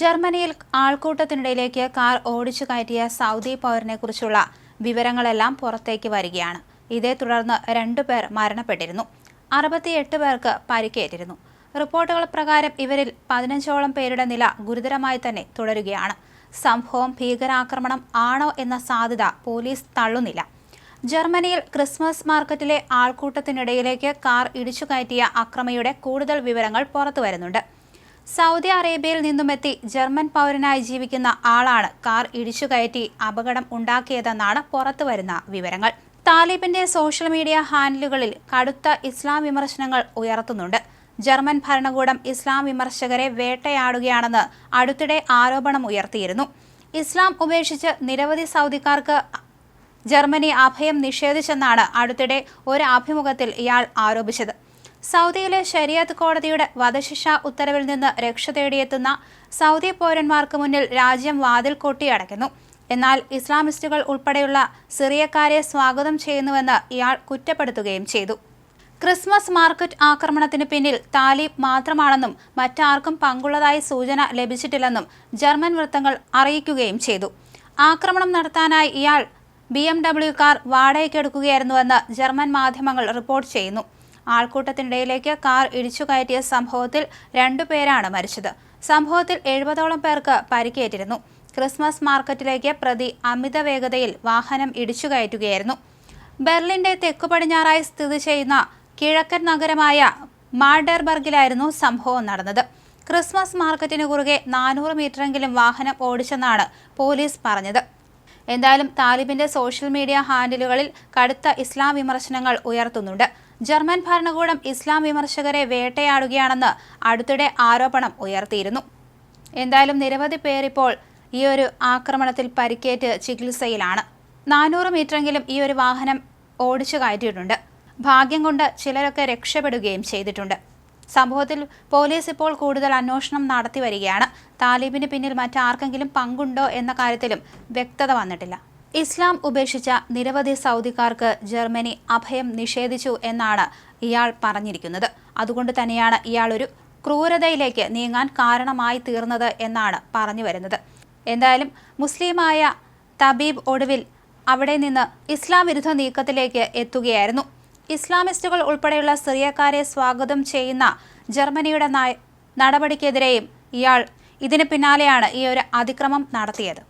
ജർമ്മനിയിൽ ആൾക്കൂട്ടത്തിനിടയിലേക്ക് കാർ ഓടിച്ചു കയറ്റിയ സൗദി പൗരനെക്കുറിച്ചുള്ള വിവരങ്ങളെല്ലാം പുറത്തേക്ക് വരികയാണ്. ഇതേ തുടർന്ന് രണ്ടു പേർ മരണപ്പെട്ടിരുന്നു. അറുപത്തിയെട്ട് പേർക്ക് പരിക്കേറ്റിരുന്നു. റിപ്പോർട്ടുകൾ പ്രകാരം ഇവരിൽ പതിനഞ്ചോളം പേരുടെ നില ഗുരുതരമായി തന്നെ തുടരുകയാണ്. സംഭവം ഭീകരാക്രമണം ആണോ എന്ന സാധ്യത പോലീസ് തള്ളുന്നില്ല. ജർമ്മനിയിൽ ക്രിസ്മസ് മാർക്കറ്റിലെ ആൾക്കൂട്ടത്തിനിടയിലേക്ക് കാർ ഇടിച്ചു കയറ്റിയ അക്രമയുടെ കൂടുതൽ വിവരങ്ങൾ പുറത്തു വരുന്നുണ്ട് സൗദി അറേബ്യയിൽ നിന്നുമെത്തി ജർമ്മൻ പൗരനായി ജീവിക്കുന്ന ആളാണ് കാർ ഇടിച്ചു കയറ്റി അപകടം ഉണ്ടാക്കിയതെന്നാണ് പുറത്തുവരുന്ന വിവരങ്ങൾ. താലിബിന്റെ സോഷ്യൽ മീഡിയ ഹാൻഡിലുകളിൽ കടുത്ത ഇസ്ലാം വിമർശനങ്ങൾ ഉയർത്തുന്നുണ്ട്. ജർമ്മൻ ഭരണകൂടം ഇസ്ലാം വിമർശകരെ വേട്ടയാടുകയാണെന്ന് അടുത്തിടെ ആരോപണം ഉയർത്തിയിരുന്നു. ഇസ്ലാം ഉപേക്ഷിച്ച് നിരവധി സൗദിക്കാർക്ക് ജർമ്മനി അഭയം നിഷേധിച്ചെന്നാണ് അടുത്തിടെ ഒരു അഭിമുഖത്തിൽ ഇയാൾ ആരോപിച്ചത്. സൗദിയിലെ ശരിയത്ത് കോടതിയുടെ വധശിക്ഷ ഉത്തരവിൽ നിന്ന് രക്ഷ തേടിയെത്തുന്ന സൗദി പൗരന്മാർക്ക് മുന്നിൽ രാജ്യം വാതിൽ കൊട്ടിയടയ്ക്കുന്നു എന്നാൽ ഇസ്ലാമിസ്റ്റുകൾ ഉൾപ്പെടെയുള്ള സിറിയക്കാരെ സ്വാഗതം ചെയ്യുന്നുവെന്ന് ഇയാൾ കുറ്റപ്പെടുത്തുകയും ചെയ്തു. ക്രിസ്മസ് മാർക്കറ്റ് ആക്രമണത്തിന് പിന്നിൽ താലിബ് മാത്രമാണെന്നും മറ്റാർക്കും പങ്കുള്ളതായി സൂചന ലഭിച്ചിട്ടില്ലെന്നും ജർമ്മൻ വൃത്തങ്ങൾ അറിയിക്കുകയും ചെയ്തു. ആക്രമണം നടത്താനായി ഇയാൾ ബി എം ഡബ്ല്യു കാർ വാടകയ്ക്കെടുക്കുകയായിരുന്നുവെന്ന് ജർമ്മൻ മാധ്യമങ്ങൾ റിപ്പോർട്ട് ചെയ്യുന്നു. ആൾക്കൂട്ടത്തിനിടയിലേക്ക് കാർ ഇടിച്ചു കയറ്റിയ സംഭവത്തിൽ രണ്ടുപേരാണ് മരിച്ചത്. സംഭവത്തിൽ എഴുപതോളം പേർക്ക് പരിക്കേറ്റിരുന്നു. ക്രിസ്മസ് മാർക്കറ്റിലേക്ക് പ്രതി അമിത വേഗതയിൽ വാഹനം ഇടിച്ചു കയറ്റുകയായിരുന്നു ബെർലിന്റെ തെക്കു പടിഞ്ഞാറായി സ്ഥിതി ചെയ്യുന്ന കിഴക്കൻ നഗരമായ മാർഡർബർഗിലായിരുന്നു സംഭവം നടന്നത്. ക്രിസ്മസ് മാർക്കറ്റിന് കുറുകെ നാനൂറ് മീറ്ററെങ്കിലും വാഹനം ഓടിച്ചെന്നാണ് പോലീസ് പറഞ്ഞത്. എന്തായാലും താലിബിന്റെ സോഷ്യൽ മീഡിയ ഹാൻഡിലുകളിൽ കടുത്ത ഇസ്ലാം വിമർശനങ്ങൾ ഉയർത്തുന്നുണ്ട്. ജർമ്മൻ ഭരണകൂടം ഇസ്ലാം വിമർശകരെ വേട്ടയാടുകയാണെന്ന് അടുത്തിടെ ആരോപണം ഉയർത്തിയിരുന്നു. എന്തായാലും നിരവധി പേർ ഇപ്പോൾ ഈ ഒരു ആക്രമണത്തിൽ പരിക്കേറ്റ് ചികിത്സയിലാണ്. നാനൂറ് മീറ്ററെങ്കിലും ഈ ഒരു വാഹനം ഓടിച്ചു കയറ്റിയിട്ടുണ്ട്. ഭാഗ്യം കൊണ്ട് ചിലരൊക്കെ രക്ഷപ്പെടുകയും ചെയ്തിട്ടുണ്ട്. സംഭവത്തിൽ പോലീസ് ഇപ്പോൾ കൂടുതൽ അന്വേഷണം നടത്തി വരികയാണ്. താലിബിന് പിന്നിൽ മറ്റാർക്കെങ്കിലും പങ്കുണ്ടോ എന്ന കാര്യത്തിലും വ്യക്തത വന്നിട്ടില്ല. ഇസ്ലാം ഉപേക്ഷിച്ച നിരവധി സൗദിക്കാർക്ക് ജർമ്മനി അഭയം നിഷേധിച്ചു എന്നാണ് ഇയാൾ പറഞ്ഞിരിക്കുന്നത്. അതുകൊണ്ട് തന്നെയാണ് ഇയാൾ ഒരു ക്രൂരതയിലേക്ക് നീങ്ങാൻ കാരണമായി തീർന്നത് എന്നാണ് പറഞ്ഞു വരുന്നത്. എന്തായാലും മുസ്ലിമായ തബീബ് ഒടുവിൽ അവിടെ നിന്ന് ഇസ്ലാം വിരുദ്ധ നീക്കത്തിലേക്ക് എത്തുകയായിരുന്നു. ഇസ്ലാമിസ്റ്റുകൾ ഉൾപ്പെടെയുള്ള സിറിയക്കാരെ സ്വാഗതം ചെയ്യുന്ന ജർമ്മനിയുടെ നടപടിക്കെതിരെയും ഇയാൾ ഇതിന് പിന്നാലെയാണ് ഈ ഒരു അതിക്രമം നടത്തിയത്.